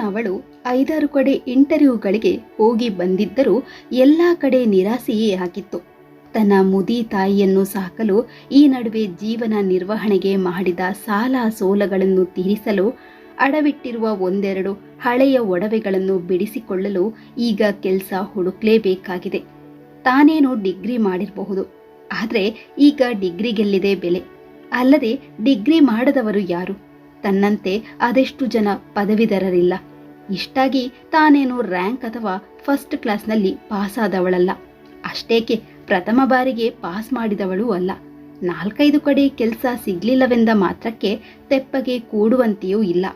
ಅವಳು ಐದಾರು ಕಡೆ ಇಂಟರ್ವ್ಯೂಗಳಿಗೆ ಹೋಗಿ ಬಂದಿದ್ದರೂ ಎಲ್ಲ ಕಡೆ ನಿರಾಸೆಯೇ ಆಗಿತ್ತು. ತನ್ನ ಮುದಿ ತಾಯಿಯನ್ನು ಸಾಕಲು ಈ ನಡುವೆ ಜೀವನ ನಿರ್ವಹಣೆಗೆ ಮಾಡಿದ ಸಾಲ ಸೋಲಗಳನ್ನು ತೀರಿಸಲು ಅಡವಿಟ್ಟಿರುವ ಒಂದೆರಡು ಹಳೆಯ ಒಡವೆಗಳನ್ನು ಬಿಡಿಸಿಕೊಳ್ಳಲು ಈಗ ಕೆಲಸ ಹುಡುಕ್ಲೇಬೇಕಾಗಿದೆ. ತಾನೇನು ಡಿಗ್ರಿ ಮಾಡಿರಬಹುದು. ಆದರೆ ಈಗ ಡಿಗ್ರಿಗೆಲ್ಲಿದೆ ಬೆಲೆ. ಅಲ್ಲದೆ ಡಿಗ್ರಿ ಮಾಡದವರು ಯಾರು? ತನ್ನಂತೆ ಅದೆಷ್ಟು ಜನ ಪದವೀಧರರಿಲ್ಲ. ಇಷ್ಟಾಗಿ ತಾನೇನು ರ್ಯಾಂಕ್ ಅಥವಾ ಫಸ್ಟ್ ಕ್ಲಾಸ್ನಲ್ಲಿ ಪಾಸಾದವಳಲ್ಲ. ಅಷ್ಟೇಕೆ ಪ್ರಥಮ ಬಾರಿಗೆ ಪಾಸ್ ಮಾಡಿದವಳು ಅಲ್ಲ. ನಾಲ್ಕೈದು ಕಡೆ ಕೆಲಸ ಸಿಗ್ಲಿಲ್ಲವೆಂದ ಮಾತ್ರಕ್ಕೆ ತೆಪ್ಪಗೆ ಕೂಡುವಂತೆಯೂ ಇಲ್ಲ.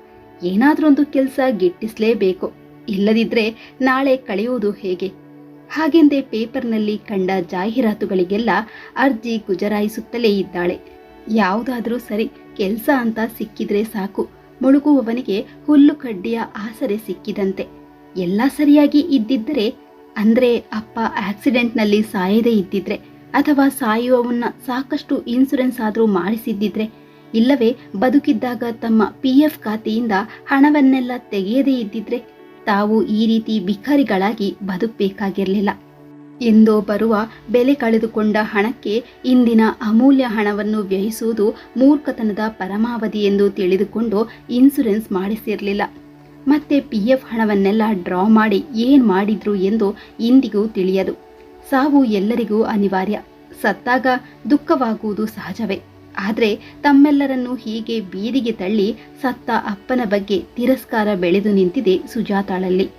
ಏನಾದ್ರೊಂದು ಕೆಲಸ ಗಿಟ್ಟಿಸ್ಲೇಬೇಕು. ಇಲ್ಲದಿದ್ರೆ ನಾಳೆ ಕಳೆಯುವುದು ಹೇಗೆ? ಹಾಗೆಂದೇ ಪೇಪರ್ನಲ್ಲಿ ಕಂಡ ಜಾಹೀರಾತುಗಳಿಗೆಲ್ಲ ಅರ್ಜಿ ಗುಜರಾಯಿಸುತ್ತಲೇ ಇದ್ದಾಳೆ. ಯಾವುದಾದರೂ ಸರಿ ಕೆಲಸ ಅಂತ ಸಿಕ್ಕಿದ್ರೆ ಸಾಕು. ಮುಳುಗುವವನಿಗೆ ಹುಲ್ಲು ಕಡ್ಡಿಯ ಆಸರೆ ಸಿಕ್ಕಿದಂತೆ. ಎಲ್ಲ ಸರಿಯಾಗಿ ಇದ್ದಿದ್ದರೆ, ಅಂದ್ರೆ ಅಪ್ಪ ಆಕ್ಸಿಡೆಂಟ್ನಲ್ಲಿ ಸಾಯದೇ ಇದ್ದಿದ್ರೆ, ಅಥವಾ ಸಾಯುವವನ್ನ ಸಾಕಷ್ಟು ಇನ್ಸುರೆನ್ಸ್ ಆದರೂ ಮಾಡಿಸಿದ್ದಿದ್ರೆ, ಇಲ್ಲವೇ ಬದುಕಿದ್ದಾಗ ತಮ್ಮ ಪಿ ಎಫ್ ಖಾತೆಯಿಂದ ಹಣವನ್ನೆಲ್ಲ ತೆಗೆಯದೇ ಇದ್ದಿದ್ರೆ, ತಾವು ಈ ರೀತಿ ಭಿಕಾರಿಗಳಾಗಿ ಬದುಕಬೇಕಾಗಿರಲಿಲ್ಲ. ಎಂದೋ ಬರುವ ಬೆಲೆ ಕಳೆದುಕೊಂಡ ಹಣಕ್ಕೆ ಇಂದಿನ ಅಮೂಲ್ಯ ಹಣವನ್ನು ವ್ಯಯಿಸುವುದು ಮೂರ್ಖತನದ ಪರಮಾವಧಿ ಎಂದು ತಿಳಿದುಕೊಂಡು ಇನ್ಸುರೆನ್ಸ್ ಮಾಡಿಸಿರಲಿಲ್ಲ. ಮತ್ತೆ ಪಿ ಎಫ್ ಹಣವನ್ನೆಲ್ಲ ಡ್ರಾ ಮಾಡಿ ಏನು ಮಾಡಿದ್ರು ಎಂದು ಇಂದಿಗೂ ತಿಳಿಯದು. ಸಾವು ಎಲ್ಲರಿಗೂ ಅನಿವಾರ್ಯ. ಸತ್ತಾಗ ದುಃಖವಾಗುವುದು ಸಹಜವೇ. ಆದರೆ ತಮ್ಮೆಲ್ಲರನ್ನು ಹೀಗೆ ಬೀದಿಗೆ ತಳ್ಳಿ ಸತ್ತ ಅಪ್ಪನ ಬಗ್ಗೆ ತಿರಸ್ಕಾರ ಬೆಳೆದು ನಿಂತಿದೆ ಸುಜಾತಾಳಲ್ಲಿ.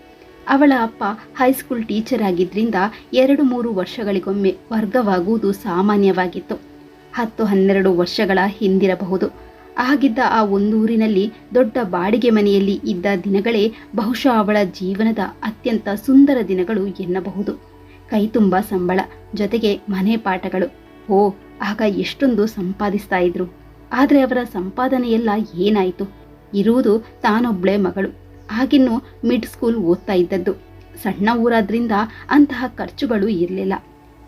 ಅವಳ ಅಪ್ಪ ಹೈಸ್ಕೂಲ್ ಟೀಚರ್ ಆಗಿದ್ದರಿಂದ ಎರಡು ಮೂರು ವರ್ಷಗಳಿಗೊಮ್ಮೆ ವರ್ಗವಾಗುವುದು ಸಾಮಾನ್ಯವಾಗಿತ್ತು. ಹತ್ತು ಹನ್ನೆರಡು ವರ್ಷಗಳ ಹಿಂದಿರಬಹುದು. ಆಗಿದ್ದ ಆ ಒಂದೂರಿನಲ್ಲಿ ದೊಡ್ಡ ಬಾಡಿಗೆ ಮನೆಯಲ್ಲಿ ಇದ್ದ ದಿನಗಳೇ ಬಹುಶಃ ಅವಳ ಜೀವನದ ಅತ್ಯಂತ ಸುಂದರ ದಿನಗಳು ಎನ್ನಬಹುದು. ಕೈತುಂಬ ಸಂಬಳ, ಜೊತೆಗೆ ಮನೆ ಪಾಠಗಳು. ಓ, ಆಗ ಎಷ್ಟೊಂದು ಸಂಪಾದಿಸ್ತಾ ಇದ್ರು. ಆದರೆ ಅವರ ಸಂಪಾದನೆಯೆಲ್ಲ ಏನಾಯಿತು? ಇರುವುದು ತಾನೊಬ್ಳೆ ಮಗಳು. ಆಗಿನ್ನೂ ಮಿಡ್ ಸ್ಕೂಲ್ ಓದ್ತಾ ಇದ್ದದ್ದು. ಸಣ್ಣ ಊರಾದ್ರಿಂದ ಅಂತಹ ಖರ್ಚುಗಳು ಇರಲಿಲ್ಲ.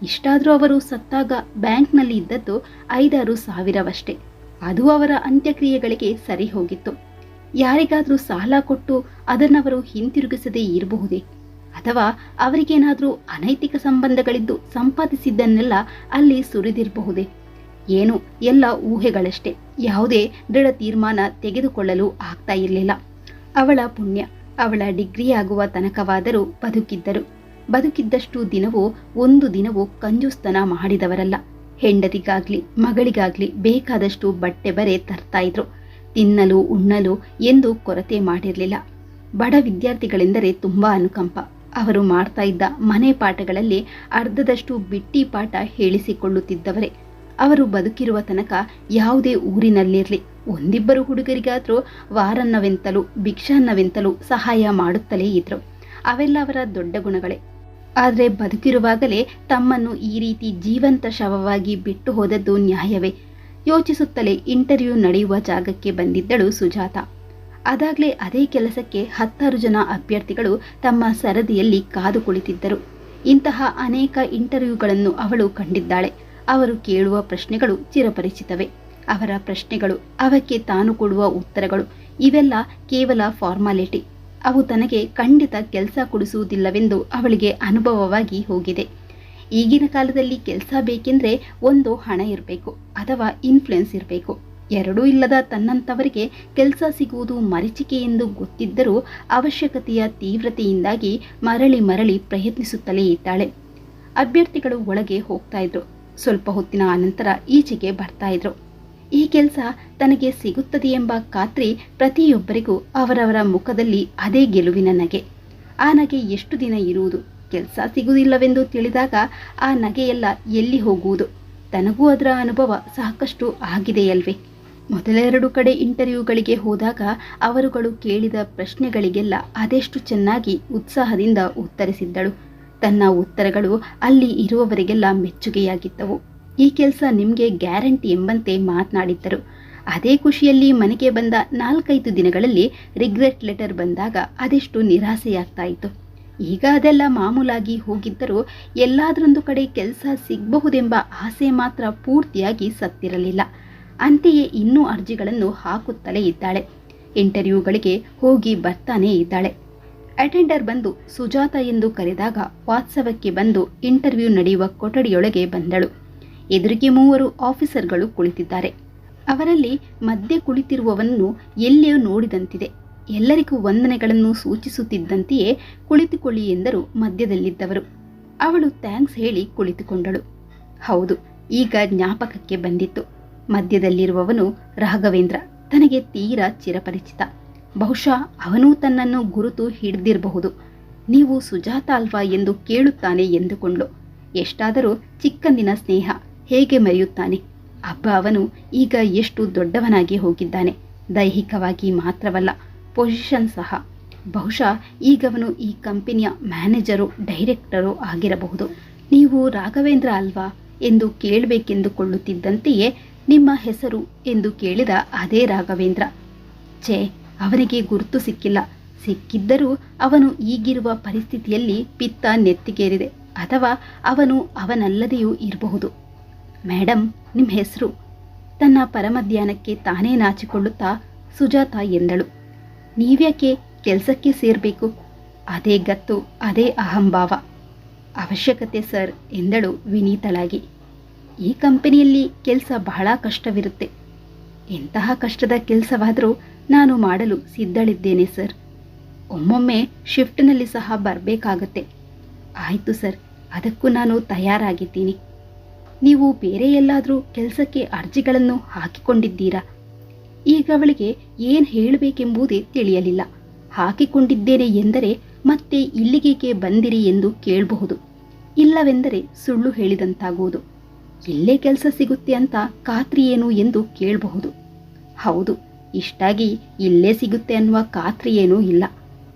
ಇಷ್ಟಾದರೂ ಅವರು ಸತ್ತಾಗ ಬ್ಯಾಂಕ್ನಲ್ಲಿ ಇದ್ದದ್ದು ಐದಾರು ಸಾವಿರವಷ್ಟೇ. ಅದು ಅವರ ಅಂತ್ಯಕ್ರಿಯೆಗಳಿಗೆ ಸರಿ ಹೋಗಿತ್ತು. ಯಾರಿಗಾದರೂ ಸಾಲ ಕೊಟ್ಟು ಅದನ್ನವರು ಹಿಂತಿರುಗಿಸದೇ ಇರಬಹುದೇ? ಅಥವಾ ಅವರಿಗೇನಾದರೂ ಅನೈತಿಕ ಸಂಬಂಧಗಳಿದ್ದು ಸಂಪಾದಿಸಿದ್ದನ್ನೆಲ್ಲ ಅಲ್ಲಿ ಸುರಿದಿರಬಹುದೇ? ಏನು, ಎಲ್ಲ ಊಹೆಗಳಷ್ಟೇ. ಯಾವುದೇ ದೃಢ ತೀರ್ಮಾನ ತೆಗೆದುಕೊಳ್ಳಲು ಆಗ್ತಾ ಇರಲಿಲ್ಲ. ಅವಳ ಪುಣ್ಯ. ಅವಳ ಡಿಗ್ರಿ ಆಗುವ ತನಕವಾದರೂ ಬದುಕಿದ್ದರು. ಬದುಕಿದ್ದಷ್ಟು ದಿನವೂ ಒಂದು ದಿನವೂ ಕಂಜುಸ್ತನ ಮಾಡಿದವರಲ್ಲ. ಹೆಂಡತಿಗಾಗ್ಲಿ, ಮಗಳಿಗಾಗ್ಲಿ ಬೇಕಾದಷ್ಟು ಬಟ್ಟೆ ಬರೆ ತರ್ತಾ ಇದ್ರು. ತಿನ್ನಲು, ಉಣ್ಣಲು ಎಂದು ಕೊರತೆ ಮಾಡಿರಲಿಲ್ಲ. ಬಡ ವಿದ್ಯಾರ್ಥಿಗಳೆಂದರೆ ತುಂಬಾ ಅನುಕಂಪ. ಅವರು ಮಾಡ್ತಾ ಇದ್ದ ಮನೆ ಪಾಠಗಳಲ್ಲಿ ಅರ್ಧದಷ್ಟು ಬಿಟ್ಟಿ ಪಾಠ ಹೇಳಿಸಿಕೊಳ್ಳುತ್ತಿದ್ದವರೇ. ಅವರು ಬದುಕಿರುವ ತನಕ ಯಾವುದೇ ಊರಿನಲ್ಲಿರಲಿ. ಒಂದಿಬ್ಬರು ಹುಡುಗರಿಗಾದರೂ ವಾರನ್ನವೆಂತಲೂ, ಭಿಕ್ಷಾನ್ನವೆಂತಲೂ ಸಹಾಯ ಮಾಡುತ್ತಲೇ ಇದ್ರು. ಅವೆಲ್ಲ ಅವರ ದೊಡ್ಡ ಗುಣಗಳೇ. ಆದರೆ ಬದುಕಿರುವಾಗಲೇ ತಮ್ಮನ್ನು ಈ ರೀತಿ ಜೀವಂತ ಶವವಾಗಿ ಬಿಟ್ಟು ಹೋದದ್ದು ನ್ಯಾಯವೇ. ಯೋಚಿಸುತ್ತಲೇ ಇಂಟರ್ವ್ಯೂ ನಡೆಯುವ ಜಾಗಕ್ಕೆ ಬಂದಿದ್ದಳು ಸುಜಾತ. ಅದಾಗಲೇ ಅದೇ ಕೆಲಸಕ್ಕೆ ಹತ್ತಾರು ಜನ ಅಭ್ಯರ್ಥಿಗಳು ತಮ್ಮ ಸರದಿಯಲ್ಲಿ ಕಾದು ಕುಳಿತಿದ್ದರು. ಇಂತಹ ಅನೇಕ ಇಂಟರ್ವ್ಯೂಗಳನ್ನು ಅವಳು ಕಂಡಿದ್ದಾಳೆ. ಅವರು ಕೇಳುವ ಪ್ರಶ್ನೆಗಳು ಚಿರಪರಿಚಿತವೇ. ಅವರ ಪ್ರಶ್ನೆಗಳು, ಅವಕ್ಕೆ ತಾನು ಕೊಡುವ ಉತ್ತರಗಳು, ಇವೆಲ್ಲ ಕೇವಲ ಫಾರ್ಮಾಲಿಟಿ. ಅವು ತನಗೆ ಖಂಡಿತ ಕೆಲಸ ಕೊಡಿಸುವುದಿಲ್ಲವೆಂದು ಅವಳಿಗೆ ಅನುಭವವಾಗಿ ಹೋಗಿದೆ. ಈಗಿನ ಕಾಲದಲ್ಲಿ ಕೆಲಸ ಬೇಕೆಂದರೆ ಒಂದು ಹಣ ಇರಬೇಕು ಅಥವಾ ಇನ್ಫ್ಲುಯೆನ್ಸ್ ಇರಬೇಕು. ಎರಡೂ ಇಲ್ಲದ ತನ್ನಂಥವರಿಗೆ ಕೆಲಸ ಸಿಗುವುದು ಮರೀಚಿಕೆ ಎಂದು ಗೊತ್ತಿದ್ದರೂ ಅವಶ್ಯಕತೆಯ ತೀವ್ರತೆಯಿಂದಾಗಿ ಮರಳಿ ಮರಳಿ ಪ್ರಯತ್ನಿಸುತ್ತಲೇ ಇದ್ದಾಳೆ. ಅಭ್ಯರ್ಥಿಗಳು ಒಳಗೆ ಹೋಗ್ತಾ ಇದ್ರು. ಸ್ವಲ್ಪ ಹೊತ್ತಿನ ಅನಂತರ ಈಚೆಗೆ ಬರ್ತಾ ಇದ್ರು. ಈ ಕೆಲಸ ತನಗೆ ಸಿಗುತ್ತದೆ ಎಂಬ ಖಾತ್ರಿ ಪ್ರತಿಯೊಬ್ಬರಿಗೂ ಅವರವರ ಮುಖದಲ್ಲಿ ಅದೇ ಗೆಲುವಿನ ನಗೆ. ಆ ನಗೆ ಎಷ್ಟು ದಿನ ಇರುವುದು? ಕೆಲಸ ಸಿಗುವುದಿಲ್ಲವೆಂದು ತಿಳಿದಾಗ ಆ ನಗೆಯೆಲ್ಲ ಎಲ್ಲಿ ಹೋಗುವುದು? ತನಗೂ ಅದರ ಅನುಭವ ಸಾಕಷ್ಟು ಆಗಿದೆಯಲ್ವೇ. ಮೊದಲೆರಡು ಕಡೆ ಇಂಟರ್ವ್ಯೂಗಳಿಗೆ ಹೋದಾಗ ಅವರುಗಳು ಕೇಳಿದ ಪ್ರಶ್ನೆಗಳಿಗೆಲ್ಲ ಅದೆಷ್ಟು ಚೆನ್ನಾಗಿ ಉತ್ಸಾಹದಿಂದ ಉತ್ತರಿಸಿದ್ದಳು. ತನ್ನ ಉತ್ತರಗಳು ಅಲ್ಲಿ ಇರುವವರಿಗೆಲ್ಲ ಮೆಚ್ಚುಗೆಯಾಗಿದ್ದವು. ಈ ಕೆಲಸ ನಿಮಗೆ ಗ್ಯಾರಂಟಿ ಎಂಬಂತೆ ಮಾತನಾಡಿದ್ದರು. ಅದೇ ಖುಷಿಯಲ್ಲಿ ಮನೆಗೆ ಬಂದ ನಾಲ್ಕೈದು ದಿನಗಳಲ್ಲಿ ರಿಗ್ರೆಟ್ ಲೆಟರ್ ಬಂದಾಗ ಅದೆಷ್ಟು ನಿರಾಸೆಯಾಗ್ತಾ ಇತ್ತು ಈಗ ಅದೆಲ್ಲ ಮಾಮೂಲಾಗಿ ಹೋಗಿದ್ದರೂ ಎಲ್ಲಾದ್ರೊಂದು ಕಡೆ ಕೆಲಸ ಸಿಗಬಹುದೆಂಬ ಆಸೆ ಮಾತ್ರ ಪೂರ್ತಿಯಾಗಿ ಸತ್ತಿರಲಿಲ್ಲ. ಅಂತೆಯೇ ಇನ್ನೂ ಅರ್ಜಿಗಳನ್ನು ಹಾಕುತ್ತಲೇ ಇದ್ದಾಳೆ. ಇಂಟರ್ವ್ಯೂಗಳಿಗೆ ಹೋಗಿ ಬರ್ತಾನೇ ಇದ್ದಾಳೆ. ಅಟೆಂಡರ್ ಬಂದು ಸುಜಾತ ಎಂದು ಕರೆದಾಗ ವಾತ್ಸವಕ್ಕೆ ಬಂದು ಇಂಟರ್ವ್ಯೂ ನಡೆಯುವ ಕೊಠಡಿಯೊಳಗೆ ಬಂದಳು. ಎದುರಿಗೆ ಮೂವರು ಆಫೀಸರ್ಗಳು ಕುಳಿತಿದ್ದಾರೆ. ಅವರಲ್ಲಿ ಮಧ್ಯೆ ಕುಳಿತಿರುವವನ್ನು ಎಲ್ಲಿಯೂ ನೋಡಿದಂತಿದೆ. ಎಲ್ಲರಿಗೂ ವಂದನೆಗಳನ್ನು ಸೂಚಿಸುತ್ತಿದ್ದಂತೆಯೇ ಕುಳಿತುಕೊಳ್ಳಿ ಎಂದರು ಮಧ್ಯದಲ್ಲಿದ್ದವರು. ಅವಳು ಥ್ಯಾಂಕ್ಸ್ ಹೇಳಿ ಕುಳಿತುಕೊಂಡಳು. ಹೌದು, ಈಗ ಜ್ಞಾಪಕಕ್ಕೆ ಬಂದಿತ್ತು. ಮಧ್ಯದಲ್ಲಿರುವವನು, ರಾಘವೇಂದ್ರ, ತನಗೆ ತೀರಾ ಚಿರಪರಿಚಿತ. ಬಹುಶಃ ಅವನೂ ತನ್ನನ್ನು ಗುರುತು ಹಿಡಿದಿರಬಹುದು. ನೀವು ಸುಜಾತ ಅಲ್ವಾ ಎಂದು ಕೇಳುತ್ತಾನೆ ಎಂದುಕೊಂಡು ಎಷ್ಟಾದರೂ ಚಿಕ್ಕಂದಿನ ಸ್ನೇಹ. ಹೇಗೆ ಮರೆಯುತ್ತಾನೆ? ಅಬ್ಬ, ಅವನು ಈಗ ಎಷ್ಟು ದೊಡ್ಡವನಾಗಿ ಹೋಗಿದ್ದಾನೆ. ದೈಹಿಕವಾಗಿ ಮಾತ್ರವಲ್ಲ ಪೊಸಿಷನ್ ಸಹ. ಬಹುಶಃ ಈಗವನು ಈ ಕಂಪನಿಯ ಮ್ಯಾನೇಜರು ಡೈರೆಕ್ಟರು ಆಗಿರಬಹುದು. ನೀವು ರಾಘವೇಂದ್ರ ಅಲ್ವಾ ಎಂದು ಕೇಳಬೇಕೆಂದುಕೊಳ್ಳುತ್ತಿದ್ದಂತೆಯೇ ನಿಮ್ಮ ಹೆಸರು ಎಂದು ಕೇಳಿದ ಅದೇ ರಾಘವೇಂದ್ರ. ಛೇ, ಅವನಿಗೆ ಗುರುತು ಸಿಕ್ಕಿಲ್ಲ. ಸಿಕ್ಕಿದ್ದರೂ ಅವನು ಈಗಿರುವ ಪರಿಸ್ಥಿತಿಯಲ್ಲಿ ಪಿತ್ತ ನೆತ್ತಿಗೇರಿದೆ. ಅಥವಾ ಅವನು ಅವನಲ್ಲದೆಯೂ ಇರಬಹುದು. ಮೇಡಮ್ ನಿಮ್ಮ ಹೆಸರು? ತನ್ನ ಪರಮಧ್ಯಾನಕ್ಕೆ ತಾನೇ ನಾಚಿಕೊಳ್ಳುತ್ತಾ ಸುಜಾತ ಎಂದಳು. ನೀವ್ಯಾಕೆ ಕೆಲಸಕ್ಕೆ ಸೇರಬೇಕು? ಅದೇ ಗತ್ತು, ಅದೇ ಅಹಂಭಾವ. ಅವಶ್ಯಕತೆ ಸರ್ ಎಂದಳು ವಿನೀತಳಾಗಿ. ಈ ಕಂಪನಿಯಲ್ಲಿ ಕೆಲಸ ಬಹಳ ಕಷ್ಟವಿರುತ್ತೆ. ಎಂತಹ ಕಷ್ಟದ ಕೆಲಸವಾದರೂ ನಾನು ಮಾಡಲು ಸಿದ್ಧಳಿದ್ದೇನೆ ಸರ್. ಒಮ್ಮೊಮ್ಮೆ ಶಿಫ್ಟ್ನಲ್ಲಿ ಸಹ ಬರಬೇಕಾಗತ್ತೆ. ಆಯಿತು ಸರ್, ಅದಕ್ಕೂ ನಾನು ತಯಾರಾಗಿದ್ದೀನಿ. ನೀವು ಬೇರೆ ಎಲ್ಲಾದರೂ ಕೆಲಸಕ್ಕೆ ಅರ್ಜಿಗಳನ್ನು ಹಾಕಿಕೊಂಡಿದ್ದೀರಾ? ಈಗ ಅವಳಿಗೆ ಏನು ಹೇಳಬೇಕೆಂಬುದೇ ತಿಳಿಯಲಿಲ್ಲ. ಹಾಕಿಕೊಂಡಿದ್ದೇನೆ ಎಂದರೆ ಮತ್ತೆ ಇಲ್ಲಿಗೆ ಬಂದಿರಿ ಎಂದು ಕೇಳಬಹುದು. ಇಲ್ಲವೆಂದರೆ ಸುಳ್ಳು ಹೇಳಿದಂತಾಗುವುದು. ಇಲ್ಲೇ ಕೆಲಸ ಸಿಗುತ್ತೆ ಅಂತ ಖಾತ್ರಿ ಏನು ಎಂದು ಕೇಳಬಹುದು. ಹೌದು, ಇಷ್ಟಾಗಿ ಇಲ್ಲೇ ಸಿಗುತ್ತೆ ಅನ್ನುವ ಖಾತ್ರಿ ಏನೂ ಇಲ್ಲ.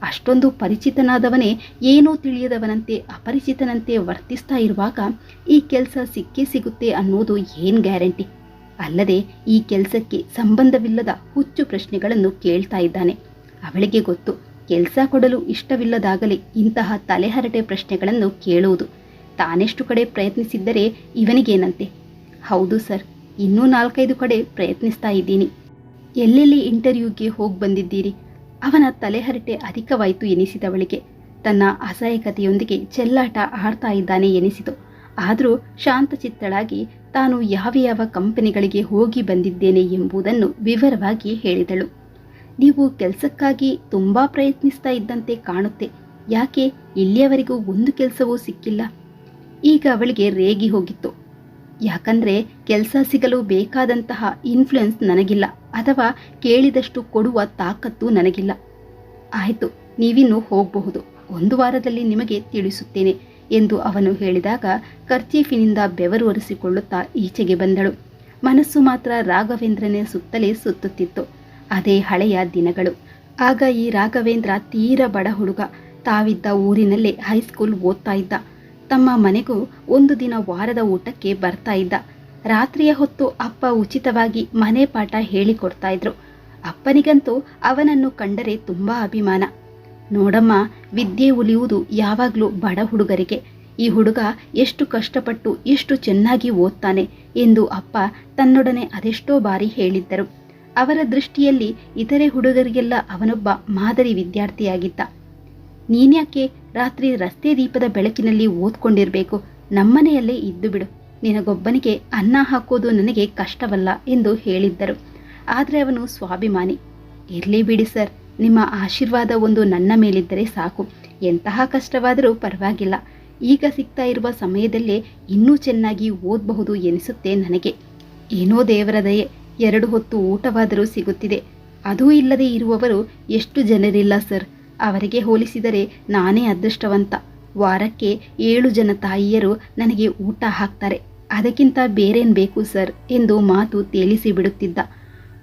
ಅಷ್ಟೊಂದು ಪರಿಚಿತನಾದವನೇ ಏನೂ ತಿಳಿಯದವನಂತೆ ಅಪರಿಚಿತನಂತೆ ವರ್ತಿಸ್ತಾ ಇರುವಾಗ ಈ ಕೆಲಸ ಸಿಕ್ಕೇ ಸಿಗುತ್ತೆ ಅನ್ನೋದು ಏನು ಗ್ಯಾರಂಟಿ? ಅಲ್ಲದೆ ಈ ಕೆಲಸಕ್ಕೆ ಸಂಬಂಧವಿಲ್ಲದ ಹುಚ್ಚು ಪ್ರಶ್ನೆಗಳನ್ನು ಕೇಳ್ತಾ ಇದ್ದಾನೆ. ಅವಳಿಗೆ ಗೊತ್ತು, ಕೆಲಸ ಕೊಡಲು ಇಷ್ಟವಿಲ್ಲದಾಗಲೇ ಇಂತಹ ತಲೆಹರಟೆ ಪ್ರಶ್ನೆಗಳನ್ನು ಕೇಳುವುದು. ತಾನೆಷ್ಟು ಕಡೆ ಪ್ರಯತ್ನಿಸಿದ್ದರೆ ಇವನಿಗೇನಂತೆ? ಹೌದು ಸರ್, ಇನ್ನೂ ನಾಲ್ಕೈದು ಕಡೆ ಪ್ರಯತ್ನಿಸ್ತಾ ಇದ್ದೀನಿ. ಎಲ್ಲೆಲ್ಲಿ ಇಂಟರ್ವ್ಯೂಗೆ ಹೋಗಿ ಬಂದಿದ್ದೀರಿ? ಅವನ ತಲೆಹರಟೆ ಅಧಿಕವಾಯಿತು ಎನಿಸಿದವಳಿಗೆ. ತನ್ನ ಅಸಹಾಯಕತೆಯೊಂದಿಗೆ ಚೆಲ್ಲಾಟ ಆಡ್ತಾ ಇದ್ದಾನೆ ಎನಿಸಿತು. ಆದರೂ ಶಾಂತಚಿತ್ತಳಾಗಿ ತಾನು ಯಾವ ಯಾವ ಕಂಪನಿಗಳಿಗೆ ಹೋಗಿ ಬಂದಿದ್ದೇನೆ ಎಂಬುದನ್ನು ವಿವರವಾಗಿ ಹೇಳಿದಳು. ನೀವು ಕೆಲಸಕ್ಕಾಗಿ ತುಂಬ ಪ್ರಯತ್ನಿಸ್ತಾ ಇದ್ದಂತೆ ಕಾಣುತ್ತೆ. ಯಾಕೆ? ಇಲ್ಲಿಯವರೆಗೂ ಒಂದು ಕೆಲಸವೂ ಸಿಕ್ಕಿಲ್ಲ. ಈಗ ಅವಳಿಗೆ ರೇಗಿ ಹೋಗಿತ್ತು. ಯಾಕಂದ್ರೆ ಕೆಲಸ ಸಿಗಲು ಬೇಕಾದಂತಹ ಇನ್ಫ್ಲುಯೆನ್ಸ್ ನನಗಿಲ್ಲ. ಅಥವಾ ಕೇಳಿದಷ್ಟು ಕೊಡುವ ತಾಕತ್ತು ನನಗಿಲ್ಲ. ಆಯಿತು, ನೀವಿನ್ನು ಹೋಗಬಹುದು. ಒಂದು ವಾರದಲ್ಲಿ ನಿಮಗೆ ತಿಳಿಸುತ್ತೇನೆ ಎಂದು ಅವನು ಹೇಳಿದಾಗ ಕರ್ಚೀಫಿನಿಂದ ಬೆವರು ಒರೆಸಿಕೊಳ್ಳುತ್ತಾ ಈಚೆಗೆ ಬಂದಳು. ಮನಸ್ಸು ಮಾತ್ರ ರಾಘವೇಂದ್ರನೇ ಸುತ್ತಲೇ ಸುತ್ತುತ್ತಿತ್ತು. ಅದೇ ಹಳೆಯ ದಿನಗಳು. ಆಗ ಈ ರಾಘವೇಂದ್ರ ತೀರ ಬಡ ಹುಡುಗ. ತಾವಿದ್ದ ಊರಿನಲ್ಲೇ ಹೈಸ್ಕೂಲ್ ಓದ್ತಾ ಇದ್ದ. ತಮ್ಮ ಮನೆಗೂ ಒಂದು ದಿನ ವಾರದ ಊಟಕ್ಕೆ ಬರ್ತಾ ಇದ್ದ. ರಾತ್ರಿಯ ಹೊತ್ತು ಅಪ್ಪ ಉಚಿತವಾಗಿ ಮನೆ ಪಾಠ ಹೇಳಿಕೊಡ್ತಾ ಇದ್ರು. ಅಪ್ಪನಿಗಂತೂ ಅವನನ್ನು ಕಂಡರೆ ತುಂಬಾ ಅಭಿಮಾನ. ನೋಡಮ್ಮ, ವಿದ್ಯೆ ಉಲಿಯುವುದು ಯಾವಾಗಲೂ ಬಡ ಹುಡುಗರಿಗೆ. ಈ ಹುಡುಗ ಎಷ್ಟು ಕಷ್ಟಪಟ್ಟು ಎಷ್ಟು ಚೆನ್ನಾಗಿ ಓದ್ತಾನೆ ಎಂದು ಅಪ್ಪ ತನ್ನೊಡನೆ ಅದೆಷ್ಟೋ ಬಾರಿ ಹೇಳಿದ್ದರು. ಅವರ ದೃಷ್ಟಿಯಲ್ಲಿ ಇತರೆ ಹುಡುಗರಿಗೆಲ್ಲ ಅವನೊಬ್ಬ ಮಾದರಿ ವಿದ್ಯಾರ್ಥಿಯಾಗಿದ್ದ. ನೀನ್ಯಾಕೆ ರಾತ್ರಿ ರಸ್ತೆ ದೀಪದ ಬೆಳಕಿನಲ್ಲಿ ಓದ್ಕೊಂಡಿರ್ಬೇಕು? ನಮ್ಮನೆಯಲ್ಲೇ ಇದ್ದು ಬಿಡು. ನಿನಗೊಬ್ಬನಿಗೆ ಅನ್ನ ಹಾಕೋದು ನನಗೆ ಕಷ್ಟವಲ್ಲ ಎಂದು ಹೇಳಿದ್ದರು. ಆದರೆ ಅವನು ಸ್ವಾಭಿಮಾನಿ. ಇರಲಿ ಬಿಡಿ ಸರ್, ನಿಮ್ಮ ಆಶೀರ್ವಾದ ಒಂದು ನನ್ನ ಮೇಲಿದ್ದರೆ ಸಾಕು. ಎಂತಹ ಕಷ್ಟವಾದರೂ ಪರವಾಗಿಲ್ಲ. ಈಗ ಸಿಗ್ತಾ ಇರುವ ಸಮಯದಲ್ಲೇ ಇನ್ನೂ ಚೆನ್ನಾಗಿ ಓದಬಹುದು ಎನಿಸುತ್ತೆ ನನಗೆ. ಏನೋ ದೇವರ ದಯೆ, ಎರಡು ಹೊತ್ತು ಊಟವಾದರೂ ಸಿಗುತ್ತಿದೆ. ಅದೂ ಇಲ್ಲದೆ ಇರುವವರು ಎಷ್ಟು ಜನರಿಲ್ಲ ಸರ್. ಅವರಿಗೆ ಹೋಲಿಸಿದರೆ ನಾನೇ ಅದೃಷ್ಟವಂತ. ವಾರಕ್ಕೆ ಏಳು ಜನ ತಾಯಿಯರು ನನಗೆ ಊಟ ಹಾಕ್ತಾರೆ. ಅದಕ್ಕಿಂತ ಬೇರೇನು ಬೇಕು ಸರ್ ಎಂದು ಮಾತು ತೇಲಿಸಿ ಬಿಡುತ್ತಿದ್ದ.